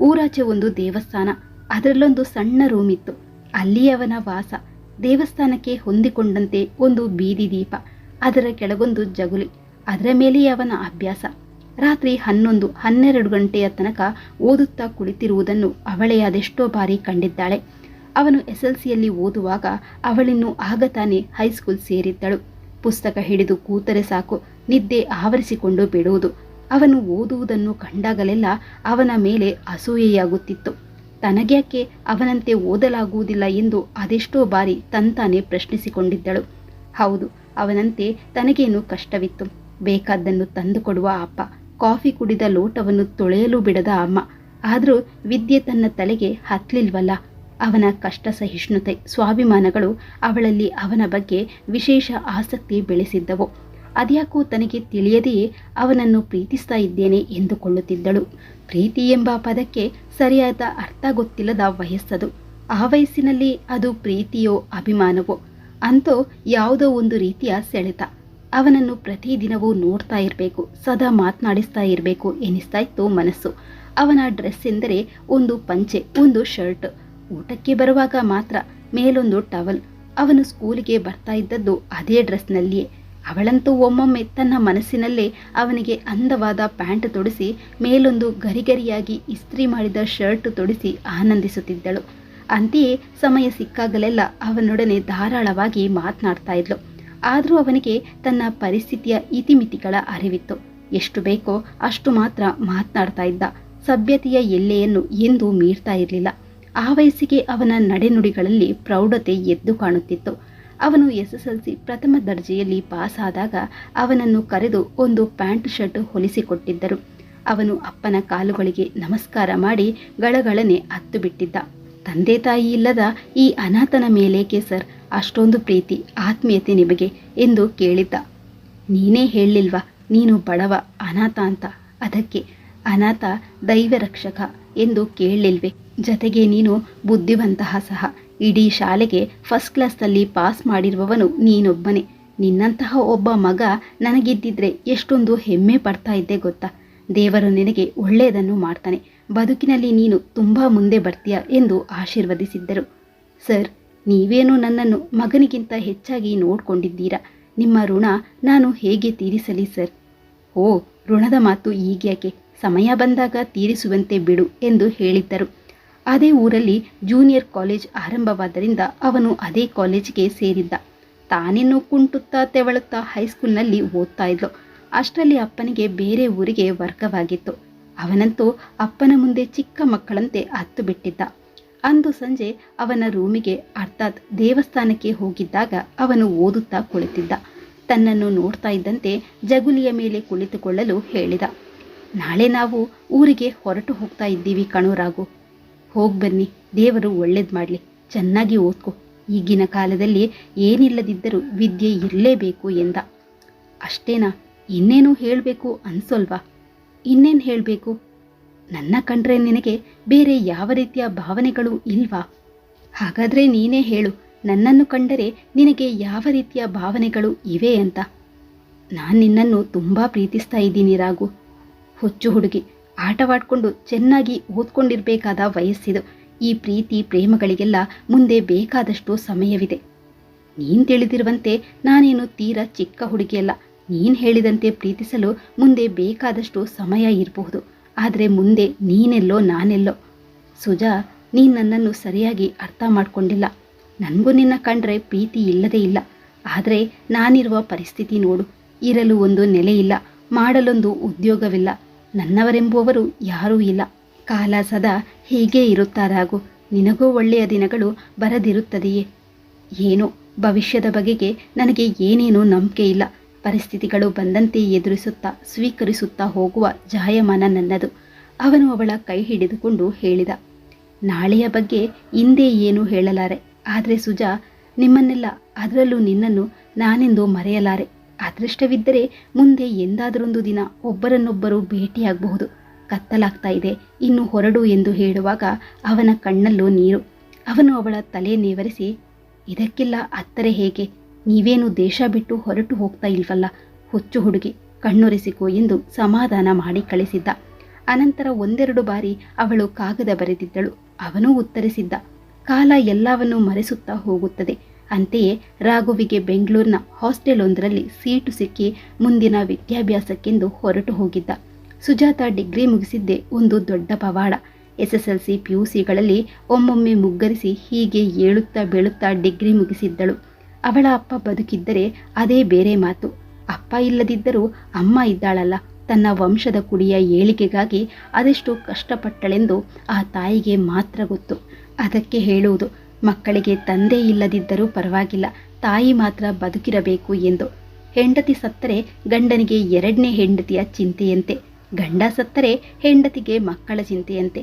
ಊರಾಚೆ ಒಂದು ದೇವಸ್ಥಾನ, ಅದರಲ್ಲೊಂದು ಸಣ್ಣ ರೂಮ್ ಇತ್ತು ಅಲ್ಲಿಯವನ ವಾಸ, ದೇವಸ್ಥಾನಕ್ಕೆ ಹೊಂದಿಕೊಂಡಂತೆ ಒಂದು ಬೀದಿ ದೀಪ, ಅದರ ಕೆಳಗೊಂದು ಜಗುಲಿ, ಅದರ ಮೇಲೆಯೇ ಅವನ ಅಭ್ಯಾಸ. ರಾತ್ರಿ ಹನ್ನೊಂದು, ಹನ್ನೆರಡು ಗಂಟೆಯ ತನಕ ಓದುತ್ತಾ ಕುಳಿತಿರುವುದನ್ನು ಅವಳೇ ಅದೆಷ್ಟೋ ಬಾರಿ ಕಂಡಿದ್ದಾಳೆ. ಅವನು ಎಸ್ ಎಲ್ ಸಿಯಲ್ಲಿ ಓದುವಾಗ ಅವಳಿನ್ನು ಆಗ ತಾನೇ ಹೈಸ್ಕೂಲ್ ಸೇರಿದ್ದಳು. ಪುಸ್ತಕ ಹಿಡಿದು ಕೂತರೆ ಸಾಕು ನಿದ್ದೆ ಆವರಿಸಿಕೊಂಡು ಬಿಡುವುದು. ಅವನು ಓದುವುದನ್ನು ಕಂಡಾಗಲೆಲ್ಲ ಅವನ ಮೇಲೆ ಅಸೂಯೆಯಾಗುತ್ತಿತ್ತು. ತನಗ್ಯಾಕೆ ಅವನಂತೆ ಓದಲಾಗುವುದಿಲ್ಲ ಎಂದು ಅದೆಷ್ಟೋ ಬಾರಿ ತಂತಾನೆ ಪ್ರಶ್ನಿಸಿಕೊಂಡಿದ್ದಳು. ಹೌದು, ಅವನಂತೆ ತನಗೇನು ಕಷ್ಟವಿತ್ತು. ಬೇಕಾದ್ದನ್ನು ತಂದುಕೊಡುವ ಅಪ್ಪ, ಕಾಫಿ ಕುಡಿದ ಲೋಟವನ್ನು ತೊಳೆಯಲು ಬಿಡದ ಅಮ್ಮ. ಆದರೂ ವಿದ್ಯೆ ತನ್ನ ತಲೆಗೆ ಹತ್ತಲಿಲ್ವಲ್ಲ ಅವನ ಕಷ್ಟ ಸಹಿಷ್ಣುತೆ ಸ್ವಾಭಿಮಾನಗಳು ಅವಳಲ್ಲಿ ಅವನ ಬಗ್ಗೆ ವಿಶೇಷ ಆಸಕ್ತಿ ಬೆಳೆಸಿದ್ದವು. ಅದ್ಯಾಕೋ ತನಗೆ ತಿಳಿಯದೆಯೇ ಅವನನ್ನು ಪ್ರೀತಿಸ್ತಾ ಇದ್ದೇನೆ ಎಂದುಕೊಳ್ಳುತ್ತಿದ್ದಳು. ಪ್ರೀತಿ ಎಂಬ ಪದಕ್ಕೆ ಸರಿಯಾದ ಅರ್ಥ ಗೊತ್ತಿಲ್ಲದ ವಯಸ್ಸದು. ಆ ವಯಸ್ಸಿನಲ್ಲಿ ಅದು ಪ್ರೀತಿಯೋ ಅಭಿಮಾನವೋ? ಅಂತೋ ಯಾವುದೋ ಒಂದು ರೀತಿಯ ಸೆಳೆತ. ಅವನನ್ನು ಪ್ರತಿದಿನವೂ ನೋಡ್ತಾ ಇರಬೇಕು, ಸದಾ ಮಾತನಾಡಿಸ್ತಾ ಇರಬೇಕು ಎನಿಸ್ತಾ ಇತ್ತು ಮನಸ್ಸು. ಅವನ ಡ್ರೆಸ್ ಎಂದರೆ ಒಂದು ಪಂಚೆ, ಒಂದು ಶರ್ಟ್. ಊಟಕ್ಕೆ ಬರುವಾಗ ಮಾತ್ರ ಮೇಲೊಂದು ಟವಲ್. ಅವನು ಸ್ಕೂಲಿಗೆ ಬರ್ತಾ ಇದ್ದದ್ದು ಅದೇ ಡ್ರೆಸ್ನಲ್ಲಿಯೇ. ಅವಳಂತೂ ಒಮ್ಮೊಮ್ಮೆ ತನ್ನ ಮನಸ್ಸಿನಲ್ಲೇ ಅವನಿಗೆ ಅಂದವಾದ ಪ್ಯಾಂಟ್ ತೊಡಿಸಿ, ಮೇಲೊಂದು ಗರಿಗರಿಯಾಗಿ ಇಸ್ತ್ರಿ ಮಾಡಿದ ಶರ್ಟ್ ತೊಡಿಸಿ ಆನಂದಿಸುತ್ತಿದ್ದಳು. ಅಂತೆಯೇ ಸಮಯ ಸಿಕ್ಕಾಗಲೆಲ್ಲ ಅವನೊಡನೆ ಧಾರಾಳವಾಗಿ ಮಾತನಾಡ್ತಾ ಇದ್ಲು. ಆದರೂ ಅವನಿಗೆ ತನ್ನ ಪರಿಸ್ಥಿತಿಯ ಇತಿಮಿತಿಗಳ ಅರಿವಿತ್ತು. ಎಷ್ಟು ಬೇಕೋ ಅಷ್ಟು ಮಾತ್ರ ಮಾತನಾಡ್ತಾ ಇದ್ದ. ಸಭ್ಯತೆಯ ಎಲ್ಲೆಯನ್ನು ಎಂದೂ ಮೀರ್ತಾ ಇರಲಿಲ್ಲ. ಆ ವಯಸ್ಸಿಗೆ ಅವನ ನಡೆನುಡಿಗಳಲ್ಲಿ ಪ್ರೌಢತೆ ಎದ್ದು ಕಾಣುತ್ತಿತ್ತು. ಅವನು ಎಸ್ ಎಸ್ ಎಲ್ ಸಿ ಪ್ರಥಮ ದರ್ಜೆಯಲ್ಲಿ ಪಾಸ್ ಆದಾಗ ಅವನನ್ನು ಕರೆದು ಒಂದು ಪ್ಯಾಂಟ್ ಶರ್ಟ್ ಹೊಲಿಸಿಕೊಟ್ಟಿದ್ದರು. ಅವನು ಅಪ್ಪನ ಕಾಲುಗಳಿಗೆ ನಮಸ್ಕಾರ ಮಾಡಿ ಗಳಗಳನೆ ಹತ್ತು ಬಿಟ್ಟಿದ್ದ ತಂದೆ ತಾಯಿ ಇಲ್ಲದ ಈ ಅನಾಥನ ಮೇಲೇಕೆ ಸರ್? ಅಷ್ಟೊಂದು ಪ್ರೀತಿ, ಆತ್ಮೀಯತೆ ನಿಮಗೆ ಎಂದು ಕೇಳಿದ್ದ. ನೀನೇ ಹೇಳಲಿಲ್ವಾ? ನೀನು ಬಡವ, ಅನಾಥ ಅಂತ. ಅದಕ್ಕೆ ಅನಾಥ ದೈವ ರಕ್ಷಕ ಎಂದು ಕೇಳಲಿಲ್ವೆ? ಜತೆಗೆ ನೀನು ಬುದ್ಧಿವಂತಹ ಸಹ. ಇಡೀ ಶಾಲೆಗೆ ಫಸ್ಟ್ ಕ್ಲಾಸ್ನಲ್ಲಿ ಪಾಸ್ ಮಾಡಿರುವವನು ನೀನೊಬ್ಬನೇ. ನಿನ್ನಂತಹ ಒಬ್ಬ ಮಗ ನನಗಿದ್ದಿದ್ರೆ ಎಷ್ಟೊಂದು ಹೆಮ್ಮೆ ಪಡ್ತಾ ಇದ್ದೆ ಗೊತ್ತಾ? ದೇವರು ನಿನಗೆ ಒಳ್ಳೆಯದನ್ನು ಮಾಡ್ತಾನೆ. ಬದುಕಿನಲ್ಲಿ ನೀನು ತುಂಬ ಮುಂದೆ ಬರ್ತೀಯ ಎಂದು ಆಶೀರ್ವದಿಸಿದ್ದರು. ಸರ್, ನೀವೇನು ನನ್ನನ್ನು ಮಗನಿಗಿಂತ ಹೆಚ್ಚಾಗಿ ನೋಡ್ಕೊಂಡಿದ್ದೀರಾ? ನಿಮ್ಮ ಋಣ ನಾನು ಹೇಗೆ ತೀರಿಸಲಿ ಸರ್? ಓ, ಋಣದ ಮಾತು ಈಗ್ಯಾಕೆ ಸಮಯ ಬಂದಾಗ ತೀರಿಸುವಂತೆ ಬಿಡು ಎಂದು ಹೇಳಿದ್ದರು. ಅದೇ ಊರಲ್ಲಿ ಜೂನಿಯರ್ ಕಾಲೇಜ್ ಆರಂಭವಾದ್ದರಿಂದ ಅವನು ಅದೇ ಕಾಲೇಜಿಗೆ ಸೇರಿದ್ದ. ತಾನೇನು ಕುಂಟುತ್ತಾ ತೆವಳುತ್ತಾ ಹೈಸ್ಕೂಲ್ನಲ್ಲಿ ಓದ್ತಾ ಇದ್ಲು. ಅಷ್ಟರಲ್ಲಿ ಅಪ್ಪನಿಗೆ ಬೇರೆ ಊರಿಗೆ ವರ್ಗವಾಗಿತ್ತು. ಅವನಂತೂ ಅಪ್ಪನ ಮುಂದೆ ಚಿಕ್ಕ ಮಕ್ಕಳಂತೆ ಹತ್ತು ಬಿಟ್ಟಿದ್ದ. ಅಂದು ಸಂಜೆ ಅವನ ರೂಮಿಗೆ ಅರ್ಥಾತ್ ದೇವಸ್ಥಾನಕ್ಕೆ ಹೋಗಿದ್ದಾಗ ಅವನು ಓದುತ್ತಾ ಕುಳಿತಿದ್ದ. ತನ್ನನ್ನು ನೋಡ್ತಾ ಇದ್ದಂತೆ ಜಗುಲಿಯ ಮೇಲೆ ಕುಳಿತುಕೊಳ್ಳಲು ಹೇಳಿದ. ನಾಳೆ ನಾವು ಊರಿಗೆ ಹೊರಟು ಹೋಗ್ತಾ ಇದ್ದೀವಿ ಕಣೋ ರಾಗು ಹೋಗಿ ಬನ್ನಿ, ದೇವರು ಒಳ್ಳೇದು ಮಾಡಲಿ. ಚೆನ್ನಾಗಿ ಓದ್ಕೊ. ಈಗಿನ ಕಾಲದಲ್ಲಿ ಏನಿಲ್ಲದಿದ್ದರೂ ವಿದ್ಯೆ ಇರಲೇಬೇಕು ಎಂದ. ಅಷ್ಟೇನಾ, ಇನ್ನೇನು ಹೇಳಬೇಕು ಅನ್ಸೋಲ್ವಾ? ಇನ್ನೇನು ಹೇಳಬೇಕು? ನನ್ನ ಕಂಡ್ರೆ ನಿನಗೆ ಬೇರೆ ಯಾವ ರೀತಿಯ ಭಾವನೆಗಳು ಇಲ್ವಾ? ಹಾಗಾದರೆ ನೀನೇ ಹೇಳು, ನನ್ನನ್ನು ಕಂಡರೆ ನಿನಗೆ ಯಾವ ರೀತಿಯ ಭಾವನೆಗಳು ಇವೆ ಅಂತ. ನಾನು ನಿನ್ನನ್ನು ತುಂಬ ಪ್ರೀತಿಸ್ತಾ ಇದ್ದೀನಿ ರಾಗು ಹುಚ್ಚು ಹುಡುಗಿ ಆಟವಾಡ್ಕೊಂಡು ಚೆನ್ನಾಗಿ ಓದ್ಕೊಂಡಿರಬೇಕಾದ ವಯಸ್ಸಿದು. ಈ ಪ್ರೀತಿ ಪ್ರೇಮಗಳಿಗೆಲ್ಲ ಮುಂದೆ ಬೇಕಾದಷ್ಟು ಸಮಯವಿದೆ. ನೀನು ತಿಳಿದಿರುವಂತೆ ನಾನೇನು ತೀರ ಚಿಕ್ಕ ಹುಡುಗಿಯಲ್ಲ. ನೀನು ಹೇಳಿದಂತೆ ಪ್ರೀತಿಸಲು ಮುಂದೆ ಬೇಕಾದಷ್ಟು ಸಮಯ ಇರಬಹುದು. ಆದರೆ ಮುಂದೆ ನೀನೆಲ್ಲೋ ನಾನೆಲ್ಲೋ. ಸುಜಾ, ನೀನು ನನ್ನನ್ನು ಸರಿಯಾಗಿ ಅರ್ಥ ಮಾಡಿಕೊಂಡಿಲ್ಲ. ನನಗೂ ನಿನ್ನ ಕಂಡ್ರೆ ಪ್ರೀತಿ ಇಲ್ಲದೇ ಇಲ್ಲ. ಆದರೆ ನಾನಿರುವ ಪರಿಸ್ಥಿತಿ ನೋಡು. ಇರಲು ಒಂದು ನೆಲೆಯಿಲ್ಲ ಮಾಡಲೊಂದು ಉದ್ಯೋಗವಿಲ್ಲ. ನನ್ನವರೆಂಬುವವರು ಯಾರೂ ಇಲ್ಲ. ಕಾಲ ಸದಾ ಹೀಗೇ ಇರುತ್ತಾರಾಗು. ನಿನಗೂ ಒಳ್ಳೆಯ ದಿನಗಳು ಬರದಿರುತ್ತದೆಯೇ? ಏನೋ, ಭವಿಷ್ಯದ ಬಗೆಗೆ ನನಗೆ ಏನೇನೂ ನಂಬಿಕೆ ಇಲ್ಲ. ಪರಿಸ್ಥಿತಿಗಳು ಬಂದಂತೆ ಎದುರಿಸುತ್ತಾ, ಸ್ವೀಕರಿಸುತ್ತಾ ಹೋಗುವ ಜಾಯಮಾನ ನನ್ನದು. ಅವನು ಅವಳ ಕೈ ಹಿಡಿದುಕೊಂಡು ಹೇಳಿದ, ನಾಳೆಯ ಬಗ್ಗೆ ಹಿಂದೆ ಏನು ಹೇಳಲಾರೆ? ಆದರೆ ಸುಜಾ, ನಿಮ್ಮನ್ನೆಲ್ಲ ಅದರಲ್ಲೂ ನಿನ್ನನ್ನು ನಾನೆಂದು ಮರೆಯಲಾರೆ. ಅದೃಷ್ಟವಿದ್ದರೆ ಮುಂದೆ ಎಂದಾದರೊಂದು ದಿನ ಒಬ್ಬರನ್ನೊಬ್ಬರು ಭೇಟಿಯಾಗಬಹುದು. ಕತ್ತಲಾಗ್ತಾ ಇದೆ. ಇನ್ನು ಹೊರಡು ಎಂದು ಹೇಳುವಾಗ ಅವನ ಕಣ್ಣಲ್ಲೂ ನೀರು. ಅವನು ಅವಳ ತಲೆ ನೇವರಿಸಿ, ಇದಕ್ಕೆಲ್ಲ ಅತ್ತರೆ ಹೇಗೆ? ನೀವೇನು ದೇಶ ಬಿಟ್ಟು ಹೊರಟು ಹೋಗ್ತಾ ಇಲ್ವಲ್ಲ? ಹುಚ್ಚು ಹುಡುಗಿ, ಕಣ್ಣೊರೆಸಿಕೋ ಎಂದು ಸಮಾಧಾನ ಮಾಡಿ ಕಳಿಸಿದ್ದ. ಅನಂತರ ಒಂದೆರಡು ಬಾರಿ ಅವಳು ಕಾಗದ ಬರೆದಿದ್ದಳು. ಅವನೂ ಉತ್ತರಿಸಿದ್ದ. ಕಾಲ ಎಲ್ಲವನ್ನೂ ಮರೆಸುತ್ತಾ ಹೋಗುತ್ತದೆ. ಅಂತೆಯೇ ರಾಘುವಿಗೆ ಬೆಂಗಳೂರಿನ ಹಾಸ್ಟೆಲ್ ಒಂದರಲ್ಲಿ ಸೀಟು ಸಿಕ್ಕಿ ಮುಂದಿನ ವಿದ್ಯಾಭ್ಯಾಸಕ್ಕೆಂದು ಹೊರಟು ಹೋಗಿದ್ದ. ಸುಜಾತ ಡಿಗ್ರಿ ಮುಗಿಸಿದ್ದೇ ಒಂದು ದೊಡ್ಡ ಪವಾಡ. S S L C P U ಸಿಗಳಲ್ಲಿ ಒಮ್ಮೊಮ್ಮೆ ಮುಗ್ಗರಿಸಿ ಹೀಗೆ ಏಳುತ್ತಾ ಬೀಳುತ್ತಾ ಡಿಗ್ರಿ ಮುಗಿಸಿದ್ದಳು. ಅವಳ ಅಪ್ಪ ಬದುಕಿದ್ದರೆ ಅದೇ ಬೇರೆ ಮಾತು. ಅಪ್ಪ ಇಲ್ಲದಿದ್ದರೂ ಅಮ್ಮ ಇದ್ದಾಳಲ್ಲ. ತನ್ನ ವಂಶದ ಕುಡಿಯ ಏಳಿಗೆಗಾಗಿ ಅದೆಷ್ಟು ಕಷ್ಟಪಟ್ಟಳೆಂದು ಆ ತಾಯಿಗೆ ಮಾತ್ರ ಗೊತ್ತು. ಅದಕ್ಕೆ ಹೇಳುವುದು ಮಕ್ಕಳಿಗೆ ತಂದೆ ಇಲ್ಲದಿದ್ದರೂ ಪರವಾಗಿಲ್ಲ. ತಾಯಿ ಮಾತ್ರ ಬದುಕಿರಬೇಕು ಎಂದು. ಹೆಂಡತಿ ಸತ್ತರೆ ಗಂಡನಿಗೆ ಎರಡನೇ ಹೆಂಡತಿಯ ಚಿಂತೆಯಂತೆ. ಗಂಡ ಸತ್ತರೆ ಹೆಂಡತಿಗೆ ಮಕ್ಕಳ ಚಿಂತೆಯಂತೆ.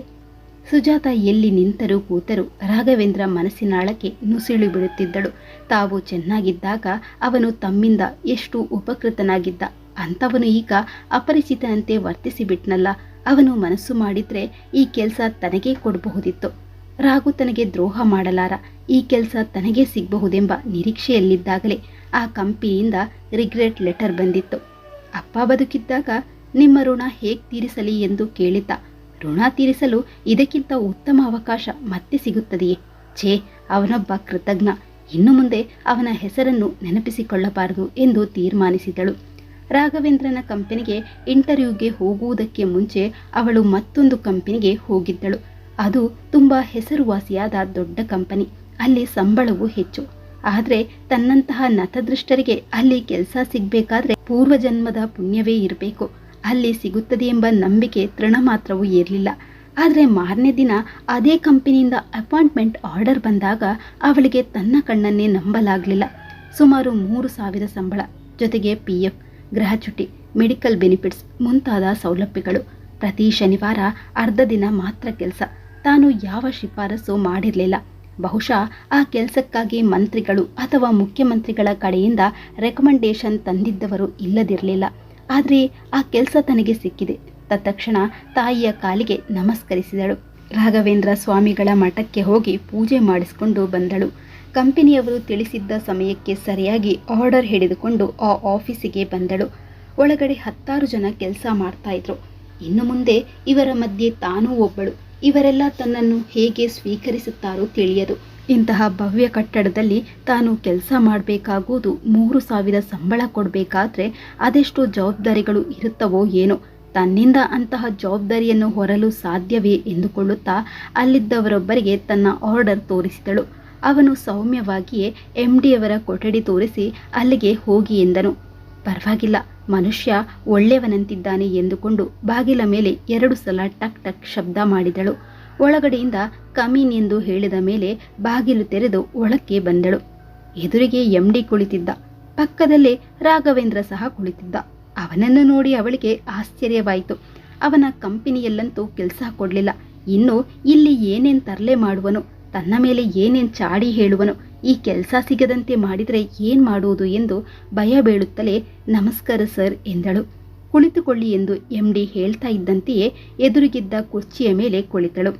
ಸುಜಾತ ಎಲ್ಲಿ ನಿಂತರೂ ಕೂತರೂ ರಾಘವೇಂದ್ರ ಮನಸ್ಸಿನಾಳಕ್ಕೆ ನುಸಿಳು ಬಿಡುತ್ತಿದ್ದಳು. ತಾವು ಚೆನ್ನಾಗಿದ್ದಾಗ ಅವನು ತಮ್ಮಿಂದ ಎಷ್ಟು ಉಪಕೃತನಾಗಿದ್ದ. ಅಂಥವನು ಈಗ ಅಪರಿಚಿತನಂತೆ ವರ್ತಿಸಿಬಿಟ್ನಲ್ಲ. ಅವನು ಮನಸ್ಸು ಮಾಡಿದ್ರೆ ಈ ಕೆಲಸ ತನಗೇ ಕೊಡಬಹುದಿತ್ತು. ರಾಘು ತನಗೆ ದ್ರೋಹ ಮಾಡಲಾರ. ಈ ಕೆಲಸ ತನಗೇ ಸಿಗಬಹುದೆಂಬ ನಿರೀಕ್ಷೆಯಲ್ಲಿದ್ದಾಗಲೇ ಆ ಕಂಪನಿಯಿಂದ ರಿಗ್ರೆಟ್ ಲೆಟರ್ ಬಂದಿತ್ತು. ಅಪ್ಪ ಬದುಕಿದ್ದಾಗ ನಿಮ್ಮ ಋಣ ಹೇಗೆ ತೀರಿಸಲಿ ಎಂದು ಕೇಳಿದ್ದ. ಋಣ ತೀರಿಸಲು ಇದಕ್ಕಿಂತ ಉತ್ತಮ ಅವಕಾಶ ಮತ್ತೆ ಸಿಗುತ್ತದೆಯೇ? ಛೇ, ಅವನೊಬ್ಬ ಕೃತಜ್ಞ. ಇನ್ನು ಮುಂದೆ ಅವನ ಹೆಸರನ್ನು ನೆನಪಿಸಿಕೊಳ್ಳಬಾರದು ಎಂದು ತೀರ್ಮಾನಿಸಿದಳು. ರಾಘವೇಂದ್ರನ ಕಂಪನಿಗೆ ಇಂಟರ್ವ್ಯೂಗೆ ಹೋಗುವುದಕ್ಕೆ ಮುಂಚೆ ಅವಳು ಮತ್ತೊಂದು ಕಂಪನಿಗೆ ಹೋಗಿದ್ದಳು. ಅದು ತುಂಬ ಹೆಸರುವಾಸಿಯಾದ ದೊಡ್ಡ ಕಂಪನಿ. ಅಲ್ಲಿ ಸಂಬಳವೂ ಹೆಚ್ಚು. ಆದರೆ ತನ್ನಂತಹ ನತದೃಷ್ಟರಿಗೆ ಅಲ್ಲಿ ಕೆಲಸ ಸಿಗಬೇಕಾದ್ರೆ ಪೂರ್ವಜನ್ಮದ ಪುಣ್ಯವೇ ಇರಬೇಕು. ಅಲ್ಲಿ ಸಿಗುತ್ತದೆ ಎಂಬ ನಂಬಿಕೆ ತೃಣ ಮಾತ್ರವೂ ಇರಲಿಲ್ಲ. ಆದರೆ ಮಾರನೇ ದಿನ ಅದೇ ಕಂಪನಿಯಿಂದ ಅಪಾಯಿಂಟ್ಮೆಂಟ್ ಆರ್ಡರ್ ಬಂದಾಗ ಅವಳಿಗೆ ತನ್ನ ಕಣ್ಣನ್ನೇ ನಂಬಲಾಗಲಿಲ್ಲ. ಸುಮಾರು ಮೂರು ಸಾವಿರ ಸಂಬಳ, ಜೊತೆಗೆ P F gratuity medical benefits ಮುಂತಾದ ಸೌಲಭ್ಯಗಳು. ಪ್ರತಿ ಶನಿವಾರ ಅರ್ಧ ದಿನ ಮಾತ್ರ ಕೆಲಸ. ತಾನು ಯಾವ ಶಿಫಾರಸು ಮಾಡಿರಲಿಲ್ಲ. ಬಹುಶಃ ಆ ಕೆಲಸಕ್ಕಾಗಿ ಮಂತ್ರಿಗಳು ಅಥವಾ ಮುಖ್ಯಮಂತ್ರಿಗಳ ಕಡೆಯಿಂದ ರೆಕಮೆಂಡೇಶನ್ ತಂದಿದ್ದವರು ಇಲ್ಲದಿರಲಿಲ್ಲ. ಆದರೆ ಆ ಕೆಲಸ ತನಗೆ ಸಿಕ್ಕಿದೆ. ತತ್ಕ್ಷಣ ತಾಯಿಯ ಕಾಲಿಗೆ ನಮಸ್ಕರಿಸಿದಳು. ರಾಘವೇಂದ್ರ ಸ್ವಾಮಿಗಳ ಮಠಕ್ಕೆ ಹೋಗಿ ಪೂಜೆ ಮಾಡಿಸಿಕೊಂಡು ಬಂದಳು. ಕಂಪನಿಯವರು ತಿಳಿಸಿದ್ದ ಸಮಯಕ್ಕೆ ಸರಿಯಾಗಿ ಆರ್ಡರ್ ಹಿಡಿದುಕೊಂಡು ಆ ಆಫೀಸಿಗೆ ಬಂದಳು. ಒಳಗಡೆ ಹತ್ತಾರು ಜನ ಕೆಲಸ ಮಾಡ್ತಾ ಇದ್ರು. ಇನ್ನು ಮುಂದೆ ಇವರ ಮಧ್ಯೆ ತಾನೂ ಒಬ್ಬಳು. ಇವರೆಲ್ಲ ತನ್ನನ್ನು ಹೇಗೆ ಸ್ವೀಕರಿಸುತ್ತಾರೋ ತಿಳಿಯದು. ಇಂತಹ ಭವ್ಯ ಕಟ್ಟಡದಲ್ಲಿ ತಾನು ಕೆಲಸ ಮಾಡಬೇಕಾಗುವುದು ಮೂರು ಸಾವಿರ ಸಂಬಳ ಕೊಡಬೇಕಾದ್ರೆ ಅದೆಷ್ಟು ಜವಾಬ್ದಾರಿಗಳು ಇರುತ್ತವೋ ಏನೋ. ತನ್ನಿಂದ ಅಂತಹ ಜವಾಬ್ದಾರಿಯನ್ನು ಹೊರಲು ಸಾಧ್ಯವೇ ಎಂದುಕೊಳ್ಳುತ್ತಾ ಅಲ್ಲಿದ್ದವರೊಬ್ಬರಿಗೆ ತನ್ನ ಆರ್ಡರ್ ತೋರಿಸಿದಳು. ಅವನು ಸೌಮ್ಯವಾಗಿಯೇ ಎಂ ಡಿಯವರ ಕೊಠಡಿ ತೋರಿಸಿ ಅಲ್ಲಿಗೆ ಹೋಗಿ ಎಂದನು. ಪರವಾಗಿಲ್ಲ. ಮನುಷ್ಯ ಒಳ್ಳೆಯವನಂತಿದ್ದಾನೆ ಎಂದುಕೊಂಡು ಬಾಗಿಲ ಮೇಲೆ ಎರಡು ಸಲ ಟಕ್ ಟಕ್ ಶಬ್ದ ಮಾಡಿದಳು. ಒಳಗಡೆಯಿಂದ ಕಮೀನ್ ಎಂದು ಹೇಳಿದ ಮೇಲೆ ಬಾಗಿಲು ತೆರೆದು ಒಳಕ್ಕೆ ಬಂದಳು. ಎದುರಿಗೆ ಎಂಡಿ ಕುಳಿತಿದ್ದ. ಪಕ್ಕದಲ್ಲೇ ರಾಘವೇಂದ್ರ ಸಹ ಕುಳಿತಿದ್ದ. ಅವನನ್ನು ನೋಡಿ ಅವಳಿಗೆ ಆಶ್ಚರ್ಯವಾಯಿತು. ಅವನ ಕಂಪನಿಯಲ್ಲಂತೂ ಕೆಲಸ ಕೊಡಲಿಲ್ಲ. ಇನ್ನು ಇಲ್ಲಿ ಏನೇನ್ ತರಲೆ ಮಾಡುವನು? ತನ್ನ ಮೇಲೆ ಏನೇನ್ ಚಾಡಿ ಹೇಳುವನು? ಈ ಕೆಲಸ ಸಿಗದಂತೆ ಮಾಡಿದರೆ ಏನು ಮಾಡುವುದು ಎಂದು ಭಯ ಬೀಳುತ್ತಲೇ, ನಮಸ್ಕಾರ ಸರ್ ಎಂದಳು. ಕುಳಿತುಕೊಳ್ಳಿ ಎಂದು ಎಂ ಡಿ ಹೇಳ್ತಾ ಇದ್ದಂತೆಯೇ ಎದುರಿಗಿದ್ದ ಕುರ್ಚಿಯ ಮೇಲೆ ಕುಳಿತಳು.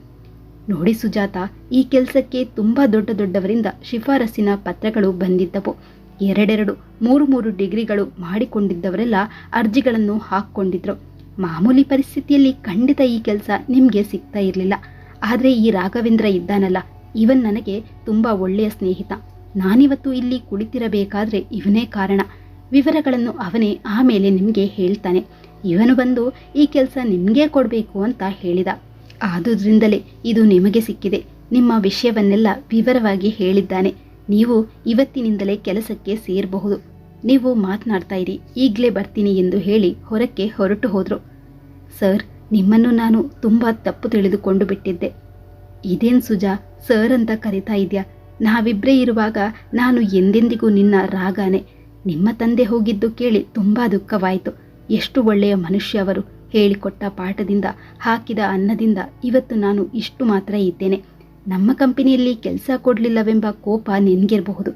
ನೋಡಿ ಸುಜಾತ, ಈ ಕೆಲಸಕ್ಕೆ ತುಂಬ ದೊಡ್ಡ ದೊಡ್ಡವರಿಂದ ಶಿಫಾರಸ್ಸಿನ ಪತ್ರಗಳು ಬಂದಿದ್ದವು. ಎರಡೆರಡು ಮೂರು ಮೂರು ಡಿಗ್ರಿಗಳು ಮಾಡಿಕೊಂಡಿದ್ದವರೆಲ್ಲ ಅರ್ಜಿಗಳನ್ನು ಹಾಕ್ಕೊಂಡಿದ್ರು. ಮಾಮೂಲಿ ಪರಿಸ್ಥಿತಿಯಲ್ಲಿ ಖಂಡಿತ ಈ ಕೆಲಸ ನಿಮಗೆ ಸಿಗ್ತಾ ಇರಲಿಲ್ಲ. ಆದರೆ ಈ ರಾಘವೇಂದ್ರ ಇದ್ದಾನಲ್ಲ ಇವನ್ ನನಗೆ ತುಂಬ ಒಳ್ಳೆಯ ಸ್ನೇಹಿತ. ನಾನಿವತ್ತು ಇಲ್ಲಿ ಕುಳಿತಿರಬೇಕಾದ್ರೆ ಇವನೇ ಕಾರಣ. ವಿವರಗಳನ್ನು ಅವನೇ ಆಮೇಲೆ ನಿಮಗೆ ಹೇಳ್ತಾನೆ. ಇವನು ಬಂದು ಈ ಕೆಲಸ ನಿಮಗೆ ಕೊಡಬೇಕು ಅಂತ ಹೇಳಿದ. ಆದುದರಿಂದಲೇ ಇದು ನಿಮಗೆ ಸಿಕ್ಕಿದೆ. ನಿಮ್ಮ ವಿಷಯವನ್ನೆಲ್ಲ ವಿವರವಾಗಿ ಹೇಳಿದ್ದಾನೆ. ನೀವು ಇವತ್ತಿನಿಂದಲೇ ಕೆಲಸಕ್ಕೆ ಸೇರಬಹುದು. ನೀವು ಮಾತನಾಡ್ತಾ ಇರಿ. ಈಗಲೇ ಬರ್ತೀನಿ ಎಂದು ಹೇಳಿ ಹೊರಕ್ಕೆ ಹೊರಟು ಹೋದರು. ಸರ್, ನಿಮ್ಮನ್ನು ನಾನು ತುಂಬ ತಪ್ಪು ತಿಳಿದುಕೊಂಡು ಬಿಟ್ಟಿದ್ದೆ. ಇದೇನ್ ಸುಜಾ, ಸರ್ ಅಂತ ಕರಿತಾ ಇದೆಯಾ? ನಾವಿಬ್ಬರೇ ಇರುವಾಗ ನಾನು ಎಂದೆಂದಿಗೂ ನಿನ್ನ ರಾಗಾನೆ. ನಿಮ್ಮ ತಂದೆ ಹೋಗಿದ್ದು ಕೇಳಿ ತುಂಬ ದುಃಖವಾಯಿತು. ಎಷ್ಟು ಒಳ್ಳೆಯ ಮನುಷ್ಯ ಅವರು ಹೇಳಿಕೊಟ್ಟ ಪಾಠದಿಂದ, ಹಾಕಿದ ಅನ್ನದಿಂದ ಇವತ್ತು ನಾನು ಇಷ್ಟು ಮಾತ್ರ ಇದ್ದೇನೆ. ನಮ್ಮ ಕಂಪನಿಯಲ್ಲಿ ಕೆಲಸ ಕೊಡಲಿಲ್ಲವೆಂಬ ಕೋಪ ನಿನಗಿರಬಹುದು.